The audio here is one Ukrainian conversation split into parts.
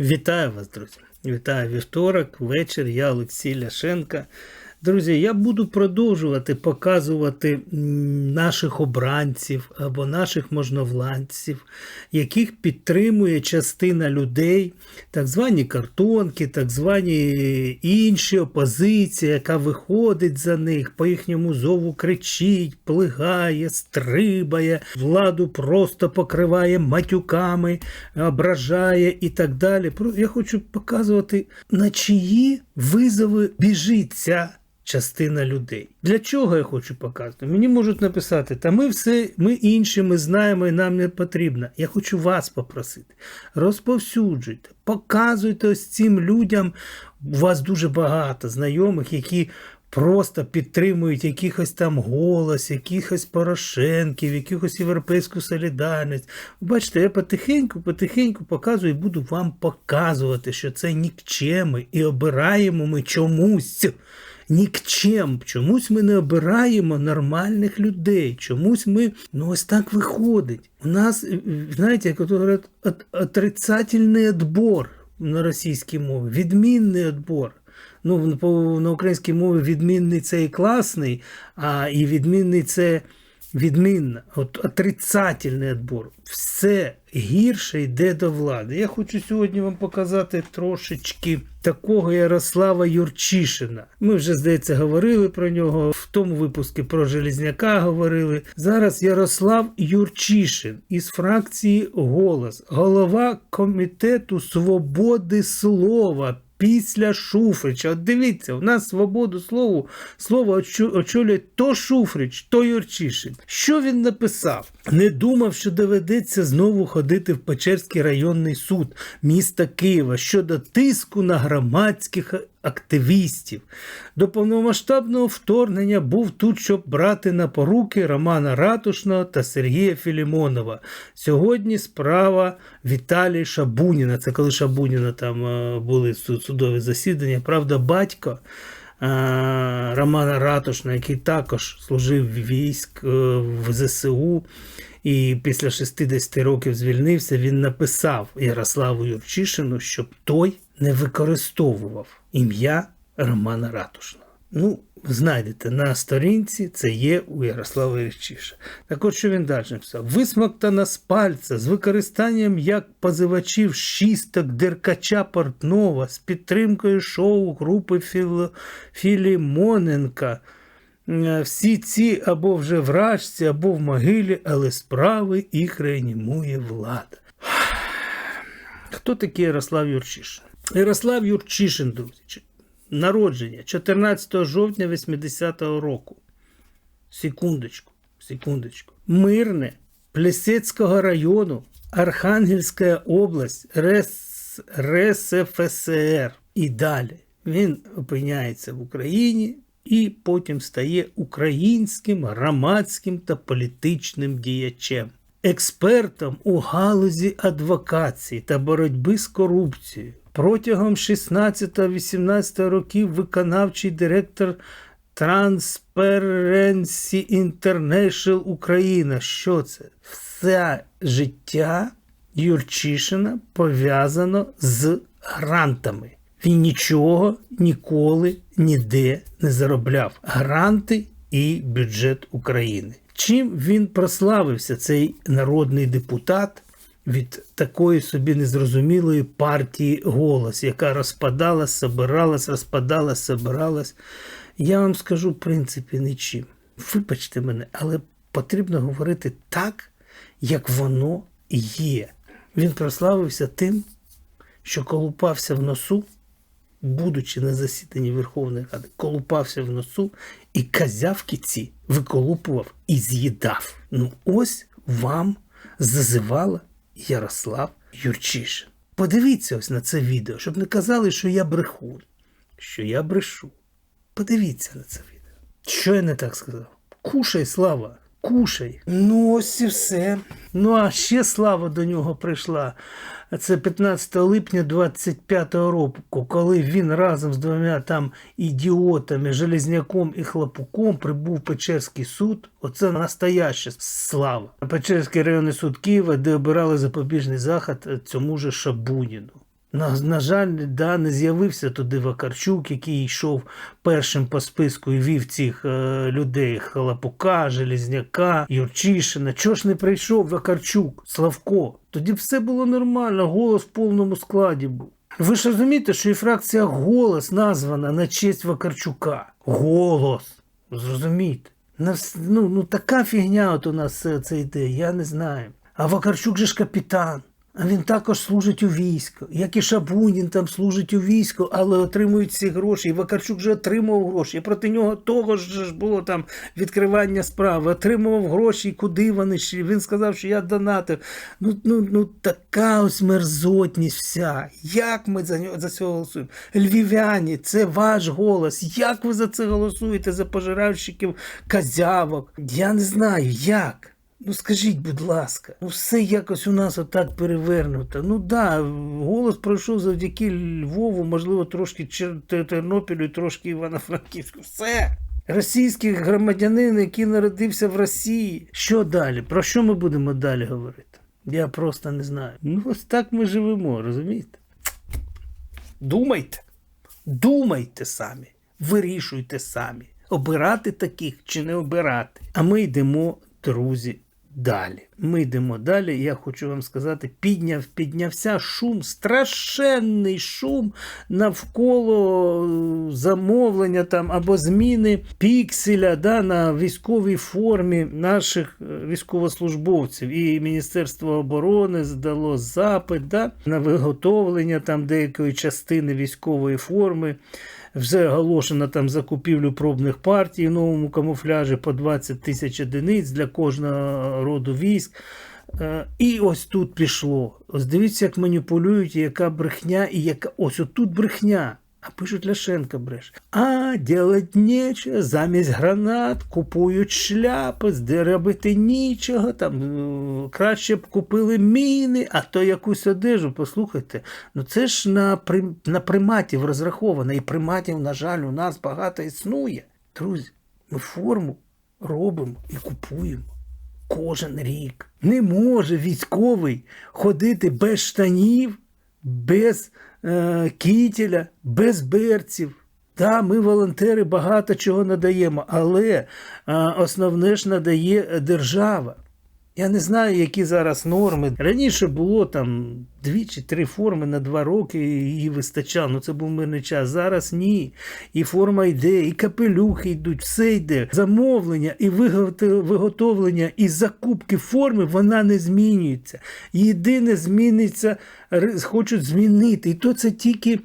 Вітаю вас, друзі! Вітаю вівторок, вечір. Я Олексій Ляшенка. Друзі, я буду продовжувати показувати наших обранців або наших можновладців, яких підтримує частина людей, так звані картонки, так звані інші опозиція, яка виходить за них, по їхньому зову кричить, плигає, стрибає, владу просто покриває матюками, ображає і так далі. Я хочу показувати, на чиї визови біжить ця частина людей. Для чого я хочу показувати? Мені можуть написати, та ми все, ми інші, ми знаємо, і нам не потрібно. Я хочу вас попросити. Розповсюджуйте, показуйте ось цим людям. У вас дуже багато знайомих, які просто підтримують якихось там голос, якихось Порошенків, якихось європейську солідарність. Бачите, я потихеньку, потихеньку показую і буду вам показувати, що це нікчеми, і обираємо ми чомусь. Нікчем, чомусь ми не обираємо нормальних людей. Чомусь ми, ну ось так виходить. У нас, е, знаєте, як говорять, отрицательний відбор на російській мові, відмінний відбор. Ну, на українській мові відмінний це і класний, а і відмінний це відмінно. От отрицательний відбор. Все гірше йде до влади. Я хочу сьогодні вам показати трошечки такого Ярослава Юрчишина. Ми вже, здається, говорили про нього. В тому випуску про Железняка говорили. Зараз Ярослав Юрчишин із фракції Голос, голова комітету свободи слова. Після Шуфрича. От дивіться, у нас свободу слову слово очолює то Шуфрич, то Юрчишин. Що він написав? Не думав, що доведеться знову ходити в Печерський районний суд міста Києва щодо тиску на громадських активістів. До повномасштабного вторгнення був тут, щоб брати на поруки Романа Ратушного та Сергія Філімонова. Сьогодні справа Віталія Шабуніна. Це коли Шабуніна там е, були судові засідання. Правда, батько. Е, Романа Ратушна, який також служив військ е, в ЗСУ і після 60 років звільнився, він написав Ярославу Юрчишину, щоб той не використовував ім'я Романа Ратушного. Ну, знайдете на сторінці, це є у Ярослава Юрчиша. Так от що він далі написав? Висмоктана з пальця з використанням як позивачів шісток Деркача Портнова з підтримкою шоу групи Філ... Філімоненка. Е, Всі ці або вже в рачці, або в могилі, але справи їх реанімує влада. Хто такий Ярослав Юрчишин? Ярослав Юрчишин, друзі, народження 14 жовтня 80-го року. Секундочку, секундочку. Мирне Плесецького району, Архангельська область, РС, РСФСР. І далі він опиняється в Україні і потім стає українським громадським та політичним діячем. Експертом у галузі адвокації та боротьби з корупцією. Протягом 16-18 років виконавчий директор Transparency International Україна. Що це? Все життя Юрчишина пов'язано з грантами. Він нічого ніколи ніде не заробляв. Гранти і бюджет України. Чим він прославився, цей народний депутат, від такої собі незрозумілої партії голос, яка розпадалась, собиралась, розпадалась, собиралась. Я вам скажу, в принципі, нічим. Вибачте мене, але потрібно говорити так, як воно є. Він прославився тим, що колупався в носу, будучи на засіданні Верховної Ради, колупався в носу і казявки ці виколупував і з'їдав. Ну ось вам зазивала Ярослав Юрчишин. Подивіться ось на це відео, щоб не казали, що я брехун, що я брешу. Подивіться на це відео. Що я не так сказав? Кушай, слава, кушай. Ну, ось і все. Ну, а ще слава до нього прийшла. Це 15 липня 25-го року, коли він разом з двома там ідіотами, Железняком і Хлопуком прибув в Печерський суд. Оце настояща слава. Печерський районний суд Києва, де обирали запобіжний захід цьому же Шабуніну. На, на жаль, да, не з'явився туди Вакарчук, який йшов першим по списку і вів цих е, людей Халапука, Железняка, Юрчишина. Чого ж не прийшов Вакарчук, Славко? Тоді все було нормально, голос в повному складі був. Ви ж розумієте, що і фракція голос названа на честь Вакарчука. Голос. Зрозумійте. Ну, ну така фігня от у нас все це йде, я не знаю. А Вакарчук же ж капітан. Він також служить у війську. Як і Шабунін там служить у війську, але отримують ці гроші. І Вакарчук же отримав гроші. І проти нього того ж було там відкривання справи. Отримував гроші, куди вони йшли. Він сказав, що я донатив. Ну, ну, ну така ось мерзотність вся. Як ми за нього за цього голосуємо? Львів'яні, це ваш голос. Як ви за це голосуєте? За пожиральщиків козявок? Я не знаю, як. Ну скажіть, будь ласка, ну все якось у нас отак перевернуто. Ну да, голос пройшов завдяки Львову, можливо, трошки Тернопілю, трошки Івано-Франківську. Все. Російський громадянин, який народився в Росії. Що далі? Про що ми будемо далі говорити? Я просто не знаю. Ну, ось так ми живемо, розумієте? Думайте. Думайте самі, вирішуйте самі, обирати таких чи не обирати. А ми йдемо, друзі, далі. Ми йдемо далі. Я хочу вам сказати, підняв, піднявся шум, страшенний шум навколо е, замовлення там або зміни пікселя да, на військовій формі наших е, військовослужбовців. І Міністерство оборони здало запит да, на виготовлення там деякої частини військової форми. Вже оголошено там закупівлю пробних партій в новому камуфляжі по 20 тисяч одиниць для кожного роду військ. Е, І ось тут пішло. Ось дивіться, як маніпулюють, яка брехня, і яка ось отут брехня. А пишуть Ляшенка бреш. А делать нечего, замість гранат купують шляпи, де робити нічого, там е, краще б купили міни, а то якусь одежу. Послухайте, ну це ж на, при- на приматів розраховано, і приматів, на жаль, у нас багато існує. Друзі, ми форму робимо і купуємо кожен рік. Не може військовий ходити без штанів, без е, кітеля, без берців. Та, ми, волонтери, багато чого надаємо, але основне ж надає держава. Я не знаю, які зараз норми. Раніше було там дві чи три форми на два роки її вистачало. Ну це був мирний час. Зараз ні. І форма йде, і капелюхи йдуть, все йде. Замовлення і виготовлення і закупки форми вона не змінюється. Єдине зміниться, хочуть змінити. І то це тільки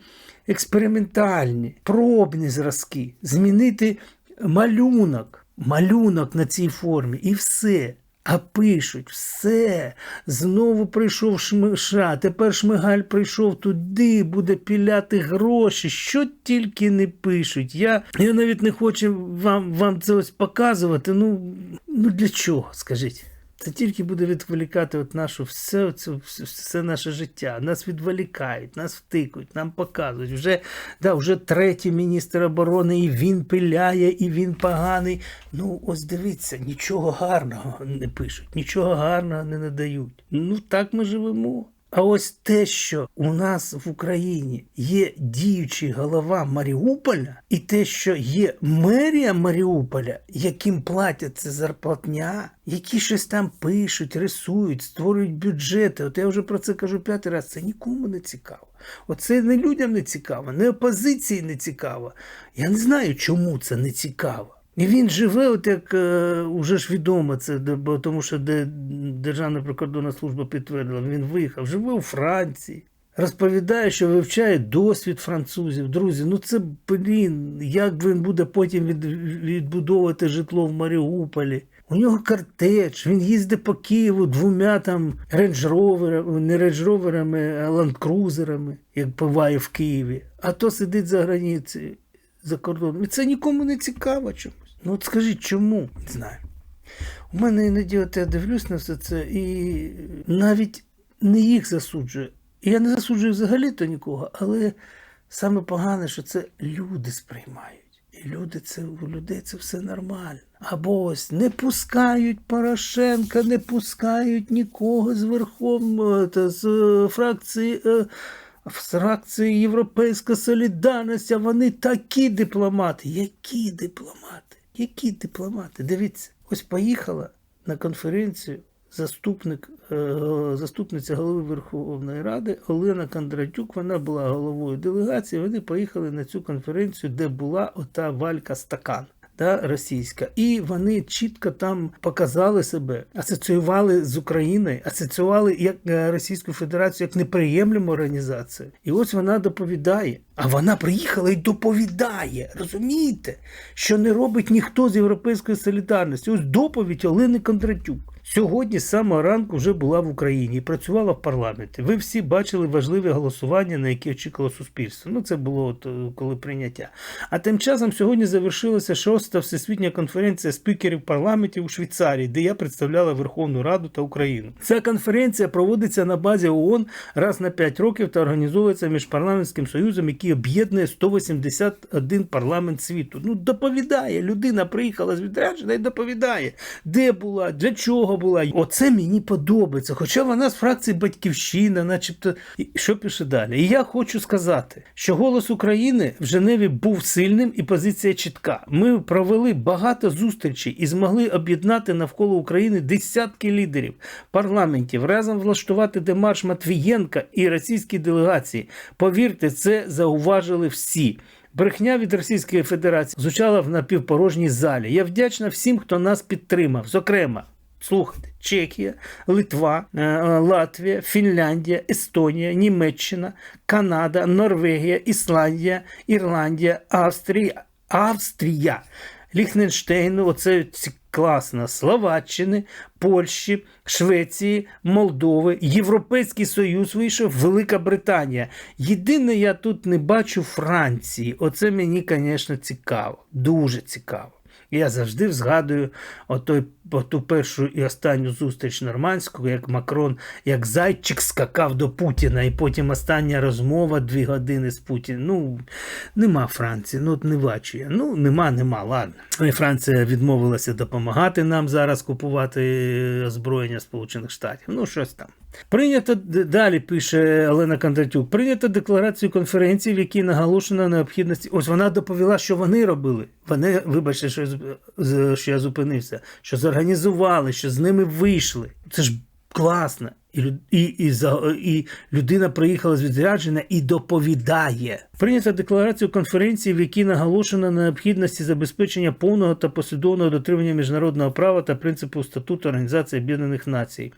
експериментальні, пробні зразки. Змінити малюнок, малюнок на цій формі і все. А пишуть все. Знову прийшов Шмиша, тепер Шмигаль прийшов туди, буде піляти гроші. Що тільки не пишуть. Я, я навіть не хочу вам, вам це ось показувати. Ну, ну для чого, скажіть? Це тільки буде відволікати от нашу все, це, все, наше життя. Нас відволікають, нас втикають, нам показують. Вже, да, вже третій міністр оборони, і він пиляє, і він поганий. Ну, ось дивіться, нічого гарного не пишуть, нічого гарного не надають. Ну так ми живемо. А ось те, що у нас в Україні є діючий голова Маріуполя, і те, що є мерія Маріуполя, яким платять це зарплатня, які щось там пишуть, рисують, створюють бюджети. От я вже про це кажу п'ятий раз. Це нікому не цікаво. Оце не людям не цікаво, не опозиції не цікаво. Я не знаю, чому це не цікаво. І він живе, от як е, уже ж відомо це, бо тому що де Державна прикордонна служба підтвердила, він виїхав, живе у Франції. Розповідає, що вивчає досвід французів. Друзі, ну це блін, як він буде потім від, відбудовувати житло в Маріуполі. У нього картеч, він їздить по Києву двома там рейндж-роверами, не рейндж-роверами, а ландкрузерами, як буває в Києві. А то сидить за границею за кордоном. І це нікому не цікаво чомусь. Ну от скажіть, чому? Не знаю. У мене іноді от я дивлюсь на все це і навіть не їх засуджую. Я не засуджую взагалі-то нікого, але саме погане, що це люди сприймають. І люди це у людей це все нормально. Або ось не пускають Порошенка, не пускають нікого з верхом та з е, фракції е, фракції Європейська Солідарність, а вони такі дипломати. Які дипломати? Які дипломати? Дивіться, ось поїхала на конференцію заступник, е, заступниця голови Верховної Ради Олена Кондратюк. Вона була головою делегації. Вони поїхали на цю конференцію, де була ота Валька Стакан. Да, російська, і вони чітко там показали себе, асоціювали з Україною, асоціювали як е, Російську Федерацію як неприємлему організацію. І ось вона доповідає. А вона приїхала і доповідає. Розумієте, що не робить ніхто з Європейської солідарності. Ось доповідь Олени Кондратюк. Сьогодні з самого ранку вже була в Україні і працювала в парламенті. Ви всі бачили важливе голосування, на яке очікувало суспільство. Ну, це було от, е, коли прийняття. А тим часом сьогодні завершилася шоста всесвітня конференція спікерів парламентів у Швейцарії, де я представляла Верховну Раду та Україну. Ця конференція проводиться на базі ООН раз на 5 років та організовується міжпарламентським союзом, який об'єднує 181 парламент світу. Ну, доповідає. Людина приїхала з відрядження і доповідає, де була, для чого була. Оце мені подобається. Хоча вона з фракції Батьківщина, начебто, І що пише далі? І я хочу сказати, що голос України в Женеві був сильним і позиція чітка. Ми провели багато зустрічей і змогли об'єднати навколо України десятки лідерів парламентів, разом влаштувати демарш Матвієнка і російські делегації. Повірте, це зауважили всі. Брехня від Російської Федерації звучала в напівпорожній залі. Я вдячна всім, хто нас підтримав. Зокрема, слухайте: Чехія, Литва, е, е, Латвія, Фінляндія, Естонія, Німеччина, Канада, Норвегія, Ісландія, Ірландія, Австрія, Австрія, Ліхтенштейну, оце класно, Словаччини, Польщі, Швеції, Молдови, Європейський Союз вийшов, Велика Британія. Єдине, я тут не бачу Франції. Оце мені, звісно, цікаво, дуже цікаво. Я завжди згадую отой, оту першу і останню зустріч нормандську, як Макрон, як зайчик скакав до Путіна, і потім остання розмова дві години з Путіним. Ну, нема Франції, ну от не бачу я. Ну, нема, нема, ладно. І Франція відмовилася допомагати нам зараз купувати озброєння Сполучених Штатів. Ну, щось там. Прийнято далі, пише Олена Кондратюк, прийнято декларацію конференції, в якій наголошено необхідності. Ось вона доповіла, що вони робили. Вони, вибачте, що, що я зупинився, що зорганізували, що з ними вийшли. Це ж класно. І, і, і, і людина приїхала з відрядження і доповідає. Прийнято декларацію конференції, в якій наголошено на необхідності забезпечення повного та послідовного дотримання міжнародного права та принципу статуту Організації Об'єднаних Націй.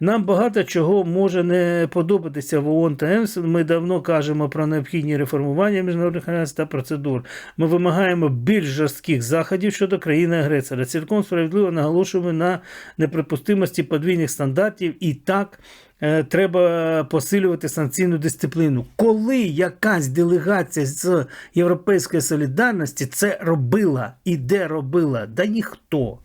Нам багато чого може не подобатися в ООН та ЕМС. Ми давно кажемо про необхідні реформування міжнародних організацій та процедур. Ми вимагаємо більш жорстких заходів щодо країни-агресора. Цілком справедливо наголошуємо на неприпустимості подвійних стандартів і так. Е, Треба посилювати санкційну дисципліну. Коли якась делегація з Європейської солідарності це робила і де робила? Да ніхто.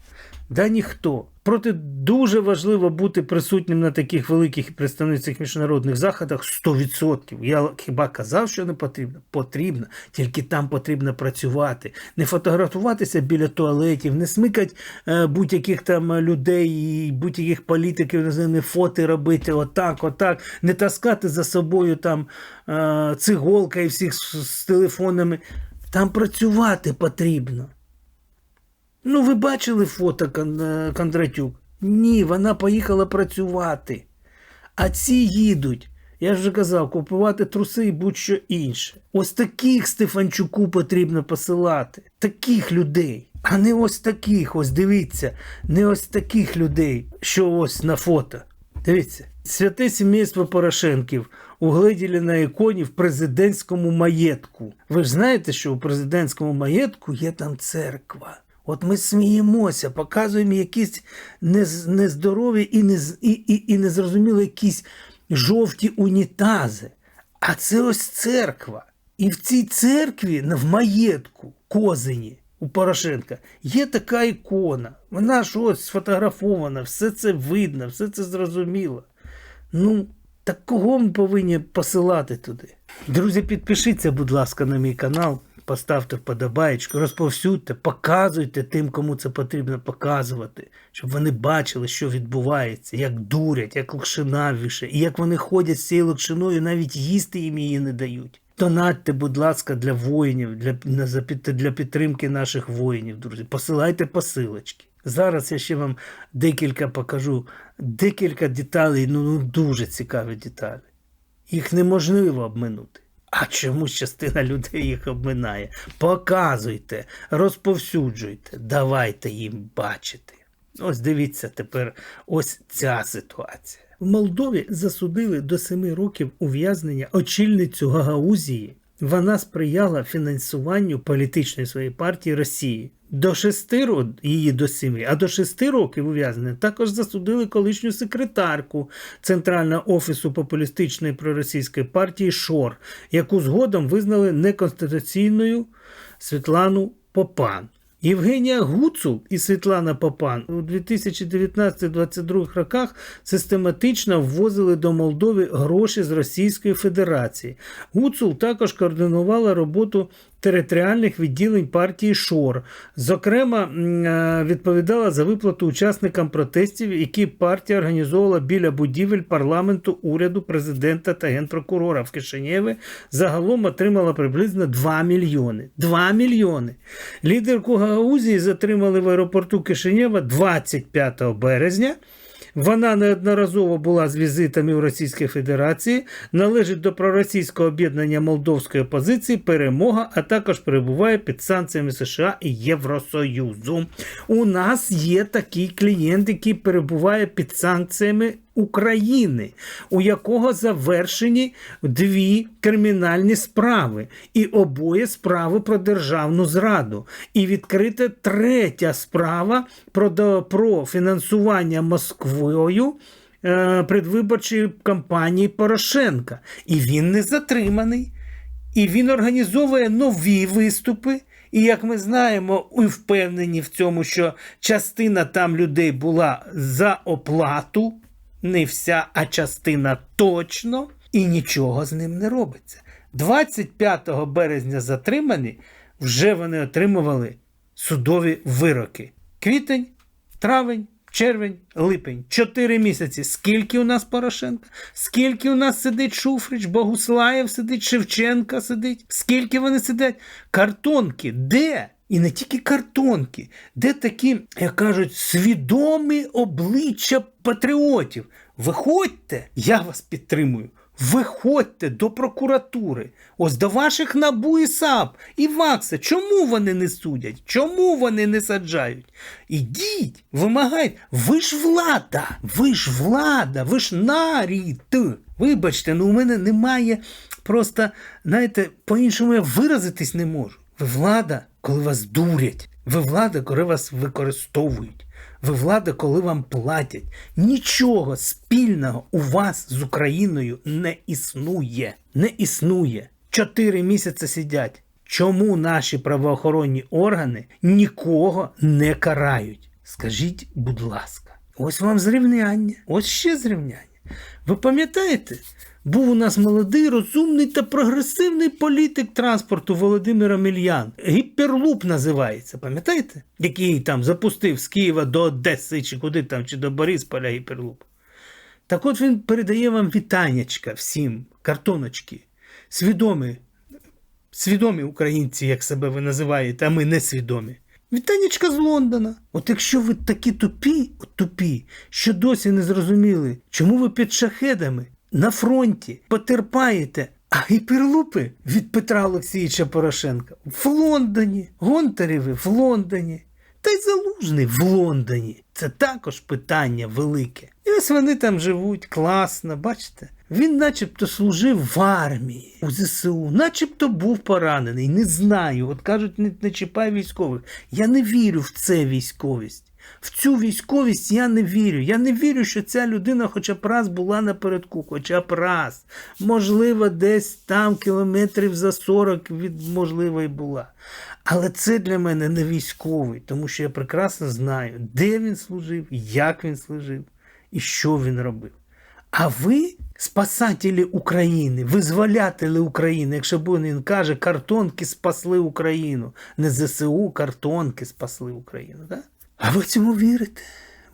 Да ніхто. Проте дуже важливо бути присутнім на таких великих представницьких міжнародних заходах 100%. Я хіба казав, що не потрібно? Потрібно, тільки там потрібно працювати. Не фотографуватися біля туалетів, не смикати е, будь-яких там людей і будь-яких політиків, не фото робити отак, отак, не таскати за собою там е, циголка і всіх з телефонами. Там працювати потрібно. Ну, ви бачили фото е, Кондратюк? Ні, вона поїхала працювати. А ці їдуть, я вже казав, купувати труси і будь-що інше. Ось таких Стефанчуку потрібно посилати. Таких людей. А не ось таких, ось дивіться, не ось таких людей, що ось на фото. Дивіться, святе сімейство Порошенків угледіли на іконі в президентському маєтку. Ви ж знаєте, що у президентському маєтку є там церква. От ми сміємося, показуємо якісь нез- нездорові і, нез, і, і, і незрозумілі якісь жовті унітази. А це ось церква. І в цій церкві, в маєтку Козині у Порошенка, є така ікона. Вона ж ось сфотографована, все це видно, все це зрозуміло. Ну, так кого ми повинні посилати туди? Друзі, підпишіться, будь ласка, на мій канал. Поставте вподобаєчку, розповсюдьте, показуйте тим, кому це потрібно показувати, щоб вони бачили, що відбувається, як дурять, як локшина віше, і як вони ходять з цією локшиною, навіть їсти їм її не дають. Донатьте, будь ласка, для воїнів, для, для підтримки наших воїнів, друзі. Посилайте посилочки. Зараз я ще вам декілька покажу, декілька деталей, ну, ну дуже цікаві деталі. Їх неможливо обминути. А чомусь частина людей їх обминає. Показуйте, розповсюджуйте, давайте їм бачити. Ось дивіться тепер ось ця ситуація. В Молдові засудили до семи років ув'язнення очільницю Гагаузії. Вона сприяла фінансуванню політичної своєї партії Росії. До 6 років її до 7, а до 6 років ув'язнення також засудили колишню секретарку Центрального офісу популістичної проросійської партії ШОР, яку згодом визнали неконституційною Світлану Попан. Євгенія Гуцул і Світлана Попан у 2019-2022 роках систематично ввозили до Молдови гроші з Російської Федерації. Гуцул також координувала роботу територіальних відділень партії ШОР. Зокрема, е, відповідала за виплату учасникам протестів, які партія організовувала біля будівель парламенту, уряду, президента та генпрокурора в Кишинєві. Загалом отримала приблизно 2 мільйони. 2 мільйони. Лідерку Гагаузії затримали в аеропорту Кишинєва 25 березня. Вона неодноразово була з візитами у Російській Федерації, належить до проросійського об'єднання молдовської опозиції Перемога, а також перебуває під санкціями США і Євросоюзу. У нас є такий клієнт, який перебуває під санкціями України, у якого завершені дві кримінальні справи, і обоє справи про державну зраду. І відкрита третя справа про, про фінансування Москвою е, предвиборчої кампанії Порошенка. І він не затриманий. І він організовує нові виступи. І як ми знаємо, і впевнені в цьому, що частина там людей була за оплату, не вся, а частина точно, і нічого з ним не робиться. 25 березня затримані, вже вони отримували судові вироки. Квітень, травень, червень, липень. Чотири місяці. Скільки у нас Порошенка? Скільки у нас сидить Шуфрич, Богуслаєв сидить, Шевченка сидить? Скільки вони сидять? Картонки, де? І не тільки картонки, де такі, як кажуть, свідомі обличчя патріотів. Виходьте, я вас підтримую. Виходьте до прокуратури, ось до ваших набу і САП і ВАКСа. Чому вони не судять? Чому вони не саджають? Ідіть, вимагайте. Ви ж влада, ви ж влада, ви ж нарід. Вибачте, ну у мене немає просто, знаєте, по-іншому я виразитись не можу. Ви влада, коли вас дурять. Ви влада, коли вас використовують. Ви влада, коли вам платять. Нічого спільного у вас з Україною не існує. Не існує. Чотири місяці сидять. Чому наші правоохоронні органи нікого не карають? Скажіть, будь ласка, ось вам зрівняння, ось ще зрівняння. Ви пам'ятаєте? Був у нас молодий, розумний та прогресивний політик транспорту Володимир Омельян. Гіперлуп називається, пам'ятаєте? Який там запустив з Києва до Одеси, чи куди там, чи до Борисполя гіперлуп. Так от він передає вам вітаннячка всім, картоночки. Свідомі, свідомі українці, як себе ви називаєте, а ми не свідомі. Вітанечка з Лондона. От якщо ви такі тупі, от тупі, що досі не зрозуміли, чому ви під шахедами на фронті потерпаєте, а гіперлупи від Петра Олексійовича Порошенка в Лондоні, Гонтарєви в Лондоні, та й Залужний в Лондоні. Це також питання велике. І ось вони там живуть класно, бачите? Він начебто служив в армії у ЗСУ, начебто був поранений. Не знаю. От кажуть, не, не чіпай військових. Я не вірю в це військовість. В цю військовість я не вірю. Я не вірю, що ця людина хоча б раз була напередку, хоча б раз. Можливо, десь там кілометрів за 40 від можливо і була. Але це для мене не військовий, тому що я прекрасно знаю, де він служив, як він служив і що він робив. А ви спасателі України, визволятели України. Якщо він каже, картонки спасли Україну. Не ЗСУ, картонки спасли Україну. Да? А ви цьому вірите?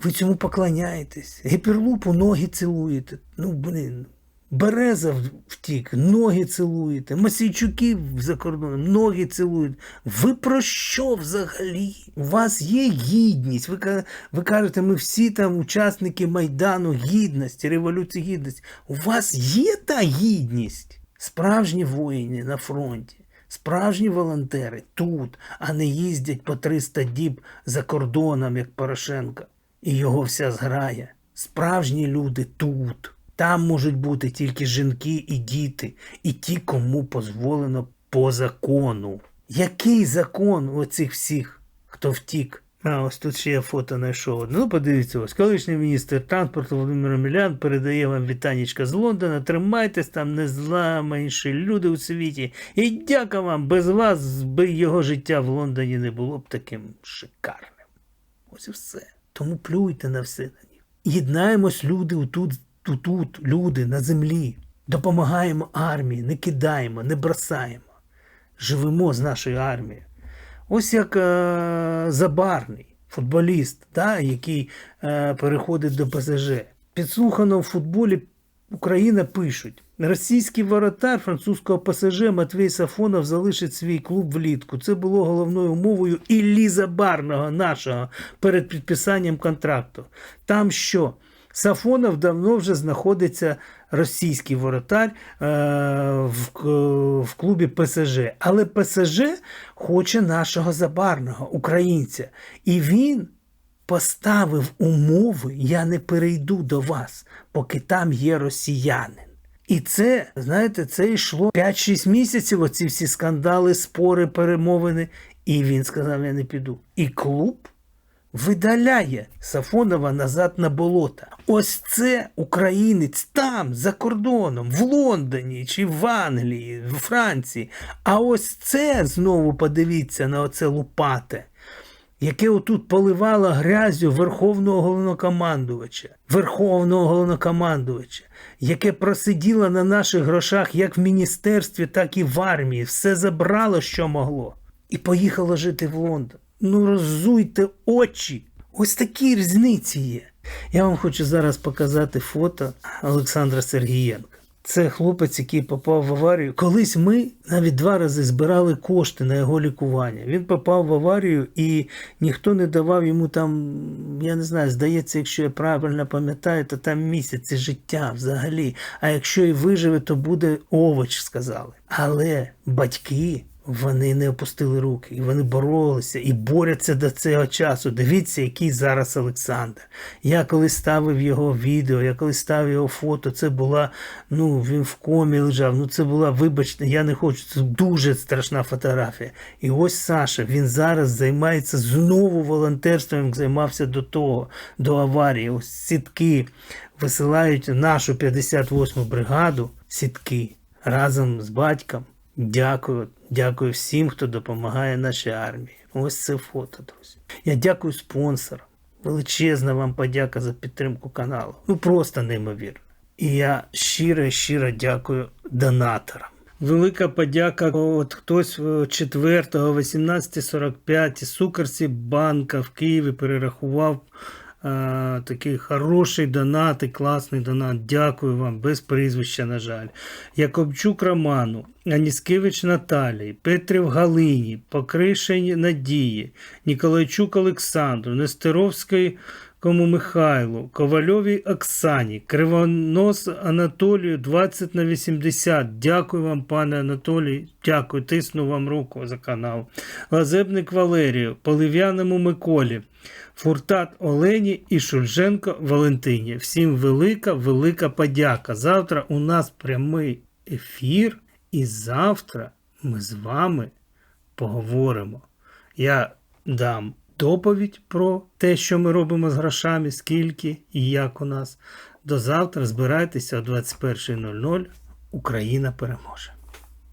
Ви цьому поклоняєтесь. Гіперлупу ноги цілуєте. Ну, блин. Береза втік, ноги цілуєте, Масійчуки за кордоном, ноги цілують. Ви про що взагалі? У вас є гідність. Ви, ви кажете, ми всі там учасники Майдану, гідності, Революції Гідності. У вас є та гідність? Справжні воїни на фронті, справжні волонтери тут, а не їздять по 300 діб за кордоном, як Порошенко, і його вся зграя. Справжні люди тут. Там можуть бути тільки жінки і діти, і ті, кому дозволено по закону. Який закон у цих всіх, хто втік? А ось тут ще я фото знайшов. одне. Ну, подивіться, ось колишній міністр транспорту Володимир Мілян передає вам вітанічка з Лондона. Тримайтесь там незламаніші люди у світі. І дяка вам, без вас би його життя в Лондоні не було б таким шикарним. Ось і все. Тому плюйте на все на них. Єднаємось люди отут, тут, люди на землі. Допомагаємо армії, не кидаємо, не бросаємо. Живемо з нашою армією. Ось як е, Забарний, футболіст, да, який е, переходить до ПСЖ. Підслухано в футболі Україна пишуть: російський воротар французького ПСЖ Матвій Сафонов залишить свій клуб влітку. Це було головною умовою Іллі Забарного нашого перед підписанням контракту. Там що? Сафонов давно вже знаходиться російський воротар е, в, в клубі ПСЖ. Але ПСЖ хоче нашого забарного українця. І він поставив умови: я не перейду до вас, поки там є росіянин. І це, знаєте, це йшло 5-6 місяців, оці всі скандали, спори, перемовини. І він сказав: я не піду. І клуб видаляє Сафонова назад на болота. Ось це українець там, за кордоном, в Лондоні чи в Англії, в Франції. А ось це знову подивіться на оце лупате, яке отут поливало грязю Верховного головнокомандувача, Верховного головнокомандувача, яке просиділо на наших грошах як в міністерстві, так і в армії, все забрало, що могло, і поїхало жити в Лондон. Ну роззуйте очі. Ось такі різниці є. Я вам хочу зараз показати фото Олександра Сергієнка. Це хлопець, який попав в аварію. Колись ми навіть два рази збирали кошти на його лікування. Він попав в аварію і ніхто не давав йому там, я не знаю, здається, якщо я правильно пам'ятаю, то там місяці життя взагалі. А якщо і виживе, то буде овоч, сказали. Але батьки. Вони не опустили руки, і вони боролися і борються до цього часу. Дивіться, який зараз Олександр. Я коли ставив його відео, я коли ставив його фото, це була, ну, він в комі лежав. Ну, це була, вибачте, я не хочу, це дуже страшна фотографія. І ось Саша, він зараз займається знову волонтерством, як займався до того, до аварії. Ось сітки висилають нашу 58-му бригаду, сітки разом з батьком. Дякую, дякую всім, хто допомагає нашій армії. Ось це фото, друзі. Я дякую спонсорам. Величезна вам подяка за підтримку каналу. Ну просто неймовірно. І я щиро, щиро дякую донаторам. Велика подяка. От хтось 4 18.45 Сукарці банка в Києві перерахував а, такий хороший донат і класний донат. Дякую вам, без прізвища, на жаль. Якобчук Роману, Аніскевич Наталії, Петрів Галині, Покришень Надії, Ніколайчук Олександру, Нестеровський Кому Михайлу, Ковальовій Оксані, Кривонос Анатолію 20 на 80. Дякую вам, пане Анатолій. Дякую, тисну вам руку за канал. Лазебник Валерію, Полив'яному Миколі, Фуртат Олені і Шульженко Валентині. Всім велика, велика подяка. Завтра у нас прямий ефір, і завтра ми з вами поговоримо. Я дам доповідь про те, що ми робимо з грошами, скільки і як у нас. До завтра збирайтеся о 21.00. Україна переможе.